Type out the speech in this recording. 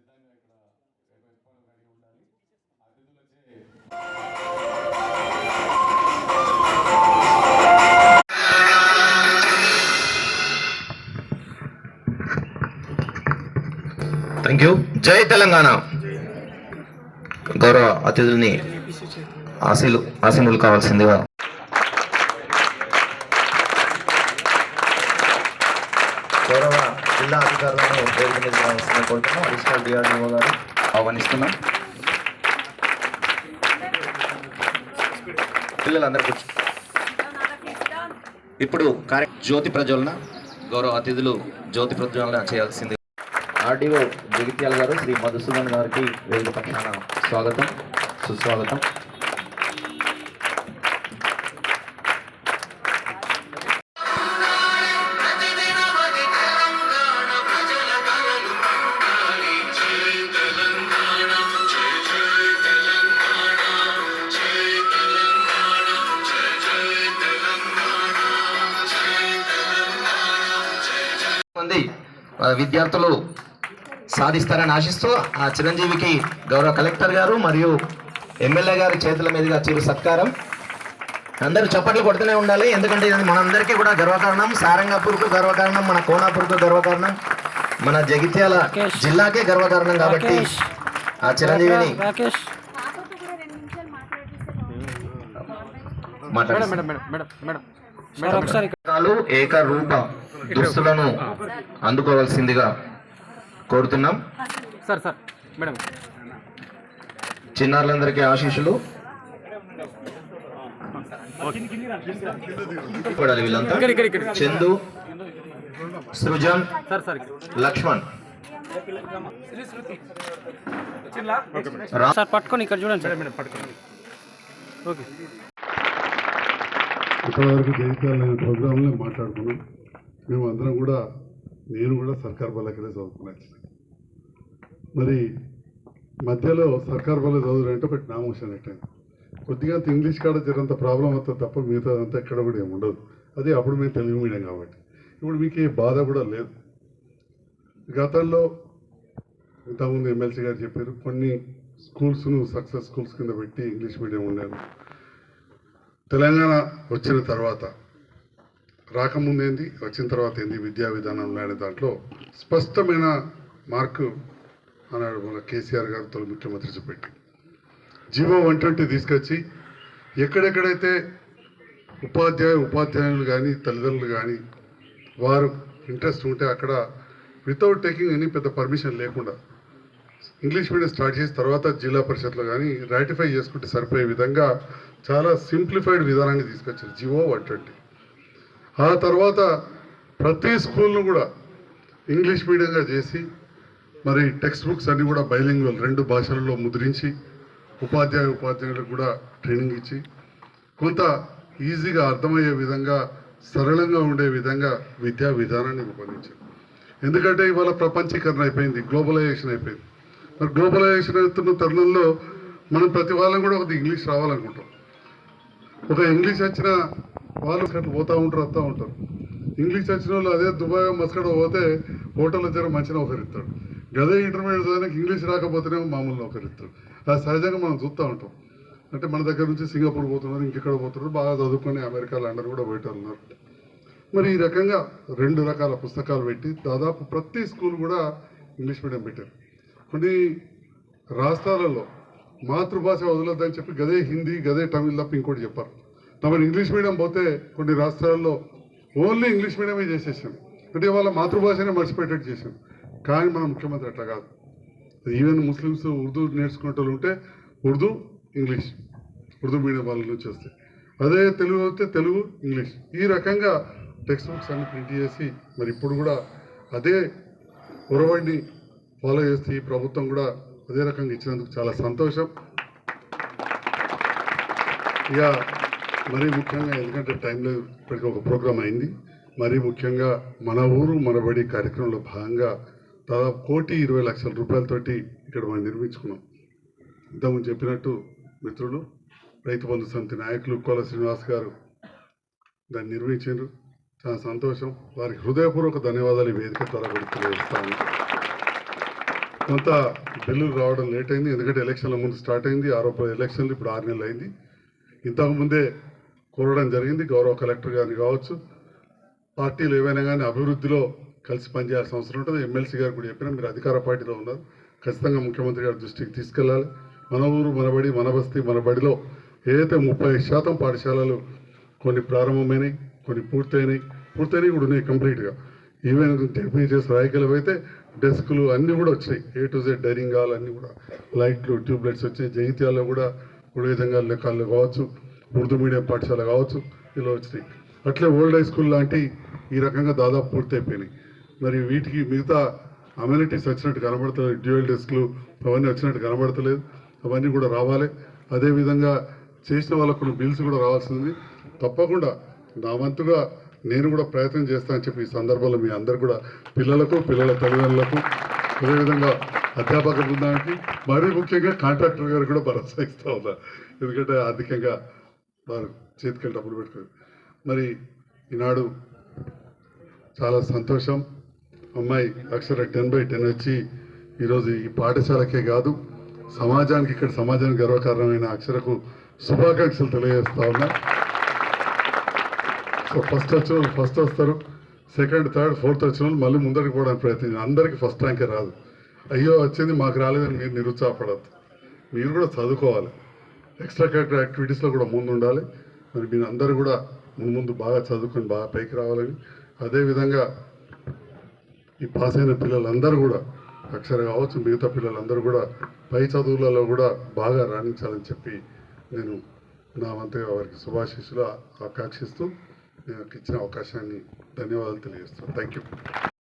సిద్ధంగా ఇక్కడ ఎప్పుడు రెడీ ఉండాలి. అతిథులచే థ్యాంక్ యూ జై తెలంగాణ. గౌరవ అతిథుల్ని ఆశీలు ఆశీనులు కావాల్సిందిగా గౌరవ జిల్లా అధికారులను వేదిక మీద కోరుతున్నాం. అడిషనల్ గారు ఆహ్వానిస్తున్నాం. పిల్లలందరూ ఇప్పుడు కార్య జ్యోతి ప్రజ్వలన గౌరవ అతిథులు జ్యోతి ప్రజ్వలన చేయాల్సింది. ఆర్డీఓ జగిత్యాల గారు శ్రీ మధుసూదన్ గారికి వేదిక పక్షాన స్వాగతం సుస్వాగతం. విద్యార్థులు సాధిస్తారని ఆశిస్తూ ఆ చిరంజీవికి గౌరవ కలెక్టర్ గారు మరియు ఎమ్మెల్యే గారి చేతుల మీదుగా చిరు సత్కారం. అందరూ చప్పట్లు కొడుతూనే ఉండాలి. ఎందుకంటే ఇది మనందరికీ కూడా గర్వకారణం. సారంగాపూర్కు గర్వకారణం మన కోనాపూర్కు గర్వకారణం మన జగిత్యాల జిల్లాకే గర్వకారణం కాబట్టి ఆ చిరంజీవిని మాట్లాడారు మేడం మేడం మేడం మేడం. ఏకరూప దుస్తులను అందుకోవాల్సిందిగా కోరుతున్నాం. Sir sir madam. చిన్నారులందరికీ ఆశీస్సులు. వీళ్ళంతా. చందు సృజన్. లక్ష్మణ్. సార్ పట్టుకొని ఇక్కడ చూడండి సార్. మేడం పట్టుకొని ఓకే. ఇప్పటివరకు జయించాలనే ప్రోగ్రాంలో మాట్లాడుకున్నాం. మేము అందరం కూడా నేను కూడా సర్కార్ బల్లకెళ్ళి చదువుకున్నాను మరి మధ్యలో సర్కార్ బల చదువులంటే ఒకటి నామోషన్ అట్టయింది కొద్దిగా ఇంగ్లీష్ కాడ జరంత ప్రాబ్లం అవుతుంది తప్ప మిగతా అంతా ఎక్కడ కూడా ఏమి ఉండదు. అది అప్పుడు మేము తెలుగు మీడియం కాబట్టి. ఇప్పుడు మీకు ఏ బాధ కూడా లేదు. గతంలో ఇంతకుముందు ఎమ్మెల్సీ గారు చెప్పారు కొన్ని స్కూల్స్ను సక్సెస్ స్కూల్స్ కింద పెట్టి ఇంగ్లీష్ మీడియం ఉండేది తెలంగాణ వచ్చిన తర్వాత రాకముందు ఏంది వచ్చిన తర్వాత ఏంది విద్యా విధానంలో అనే దాంట్లో స్పష్టమైన మార్కు అన్నాడు మన కేసీఆర్ గారు తొలి ముఖ్యమంత్రి చూపెట్టి. జీవో వన్ ట్వంటీ తీసుకొచ్చి ఎక్కడెక్కడైతే ఉపాధ్యాయ ఉపాధ్యాయులు కానీ తల్లిదండ్రులు కానీ వారు ఇంట్రెస్ట్ ఉంటే అక్కడ వితౌట్ టేకింగ్ ఎనీ పెద్ద పర్మిషన్ లేకుండా ఇంగ్లీష్ మీడియం స్టార్ట్ చేసిన తర్వాత జిల్లా పరిషత్లో కానీ రాటిఫై చేసుకుంటే సరిపోయే విధంగా చాలా సింప్లిఫైడ్ విధానాన్ని తీసుకొచ్చారు జివో వన్ ఆ తర్వాత ప్రతి స్కూల్ను కూడా ఇంగ్లీష్ మీడియంగా చేసి మరి టెక్స్ట్ బుక్స్ అన్నీ కూడా బైలింగ్వల్ రెండు భాషలలో ముద్రించి ఉపాధ్యాయ ఉపాధ్యాయులకు కూడా ట్రైనింగ్ ఇచ్చి కొంత ఈజీగా అర్థమయ్యే విధంగా సరళంగా ఉండే విధంగా విద్యా విధానాన్ని రూపొందించారు. ఎందుకంటే ఇవాళ ప్రపంచీకరణ అయిపోయింది గ్లోబలైజేషన్ అయిపోయింది. మరి గ్లోబలైజేషన్ అవుతున్న తరుణంలో మనం ప్రతి వాళ్ళం కూడా ఒకటి ఇంగ్లీష్ రావాలనుకుంటాం. ఒక ఇంగ్లీష్ వచ్చిన వాళ్ళు అట్లా పోతూ ఉంటారు వస్తూ ఉంటారు. ఇంగ్లీష్ వచ్చిన వాళ్ళు అదే దుబాయ్ మస్కడ పోతే హోటల్ వచ్చారు మంచి నౌకరు ఇస్తాడు గదే ఇంటర్మీడియట్ చదివానికి ఇంగ్లీష్ రాకపోతేనేమో మామూలు నౌకరు ఇస్తాడు అది సహజంగా మనం చూస్తూ ఉంటాం. అంటే మన దగ్గర నుంచి సింగపూర్ పోతున్నారు ఇంకెక్కడ పోతున్నారు బాగా చదువుకొని అమెరికా లండన్ కూడా బయట ఉన్నారు. మరి ఈ రకంగా రెండు రకాల పుస్తకాలు పెట్టి దాదాపు ప్రతి స్కూల్ కూడా ఇంగ్లీష్ మీడియం పెట్టారు. కొన్ని రాష్ట్రాలలో మాతృభాష వదలొద్దని చెప్పి గదే హిందీ గదే తమిళ్ తప్ప ఇంకోటి చెప్పారు. తమ ఇంగ్లీష్ మీడియం పోతే కొన్ని రాష్ట్రాల్లో ఓన్లీ ఇంగ్లీష్ మీడియమే చేసేసాం అంటే వాళ్ళ మాతృభాషనే మర్చిపెట్టేట్టు చేసాం కానీ మన ముఖ్యమంత్రి అట్లా కాదు. ఈవెన్ ముస్లిమ్స్ ఉర్దూ నేర్చుకునే ఉంటే ఉర్దూ ఇంగ్లీష్. ఉర్దూ మీడియం వాళ్ళ నుంచి వస్తాయి అదే తెలుగు వస్తే తెలుగు ఇంగ్లీష్. ఈ రకంగా టెక్స్ట్ బుక్స్ అన్ని ప్రింట్ చేసి మరి ఇప్పుడు కూడా అదే ఒరవడిని ఫాలో చేస్తే ఈ ప్రభుత్వం కూడా అదే రకంగా ఇచ్చినందుకు చాలా సంతోషం. ఇక మరీ ముఖ్యంగా ఎందుకంటే టైంలో ఇప్పటికీ ఇప్పటికి ఒక ప్రోగ్రాం అయింది. మరీ ముఖ్యంగా మన ఊరు మనబడి కార్యక్రమంలో భాగంగా దాదాపు కోటి ఇరవై లక్షల రూపాయలతోటి ఇక్కడ మనం నిర్మించుకున్నాం. ఇంతకుముందు చెప్పినట్టు మిత్రులు రైతు బంధు సమితి నాయకులు కోల శ్రీనివాస్ గారు దాన్ని నిర్మించారు. చాలా సంతోషం. వారికి హృదయపూర్వక ధన్యవాదాలు వేదిక ద్వారా కూడా తెలియజేస్తాను కొంత బిల్లులు రావడం లేట్ అయింది. ఎందుకంటే ఎలక్షన్ల ముందు స్టార్ట్ అయింది. ఆరో ఎలక్షన్లు ఇప్పుడు ఆరు నెలలు అయింది. ఇంతకుముందే కోరడం జరిగింది. గౌరవ కలెక్టర్ గారిని కావచ్చు పార్టీలు ఏవైనా కానీ అభివృద్ధిలో కలిసి పనిచేయాల్సిన అవసరం ఉంటుంది. ఎమ్మెల్సీ గారు కూడా చెప్పినా మీరు అధికార పార్టీలో ఉన్నారు. ఖచ్చితంగా ముఖ్యమంత్రి గారి దృష్టికి తీసుకెళ్ళాలి. మన ఊరు మన బడి మన బస్తీ మన బడిలో ఏదైతే ముప్పై శాతం పాఠశాలలు కొన్ని ప్రారంభమైనవి కొన్ని పూర్తయినాయి పూర్తయినాయి కూడా ఉన్నాయి కంప్లీట్గా. ఈవెన్ టెక్నీషియన్స్ రాయగలవి అయితే డెస్క్లు అన్నీ కూడా వచ్చాయి A to Z dining hall అన్నీ కూడా. లైట్లు ట్యూబ్ లైట్స్ వచ్చాయి జగిత్యాల్లో కూడా ఇప్పుడు విధంగా లెక్కలు కావచ్చు. ఉర్దూ మీడియం పాఠశాల కావచ్చు. ఇలా వచ్చినాయి. అట్లే ఓల్డ్ హై స్కూల్ లాంటి ఈ రకంగా దాదాపు పూర్తి అయిపోయినాయి మరి వీటికి మిగతా అమ్యూనిటీస్ వచ్చినట్టు కనబడతలేదు. డ్యూయల్ డెస్క్లు అవన్నీ వచ్చినట్టు కనబడతలేదు. అవన్నీ కూడా రావాలి. అదేవిధంగా చేసిన వాళ్ళకు కొన్ని బిల్స్ కూడా రావాల్సింది. తప్పకుండా నా వంతుగా నేను కూడా ప్రయత్నం చేస్తానని చెప్పి ఈ సందర్భంలో మీ అందరు కూడా పిల్లలకు పిల్లల తల్లిదండ్రులకు అదేవిధంగా అధ్యాపక బృందానికి మరీ ముఖ్యంగా కాంట్రాక్టర్ గారు కూడా భరోసా ఇస్తూ ఉన్నా. ఎందుకంటే ఆర్థికంగా వారు చేతికి డబ్బులు పెట్టుకుని మరి ఈనాడు చాలా సంతోషం. అమ్మాయి అక్షర టెన్ బై టెన్ వచ్చి ఈరోజు ఈ పాఠశాలకే కాదు సమాజానికి ఇక్కడ సమాజానికి గర్వకారణమైన అక్షరకు శుభాకాంక్షలు తెలియజేస్తా ఉన్నా. సో ఫస్ట్ వచ్చిన వాళ్ళు ఫస్ట్ వస్తారు. సెకండ్ థర్డ్ ఫోర్త్ వచ్చిన వాళ్ళు మళ్ళీ ముందరికి పోవడానికి ప్రయత్నించారు. అందరికీ ఫస్ట్ ర్యాంకే రాదు. అయ్యో వచ్చింది మాకు రాలేదని మీరు నిరుత్సాహపడద్దు. మీరు కూడా చదువుకోవాలి. ఎక్స్ట్రా కరికులర్ యాక్టివిటీస్లో కూడా ముందు ఉండాలి మరి మీరు అందరూ కూడా ముందు ముందు బాగా చదువుకొని బాగా పైకి రావాలని. అదేవిధంగా ఈ పాస్ అయిన పిల్లలందరూ కూడా అక్షర కావచ్చు మిగతా పిల్లలందరూ కూడా పై చదువులలో కూడా బాగా రాణించాలని చెప్పి నేను నా వంతుగా వారికి శుభాశీస్సులు ఆకాంక్షిస్తూ నాకు ఇచ్చిన అవకాశాన్ని ధన్యవాదాలు తెలియజేస్తాను థ్యాంక్ యూ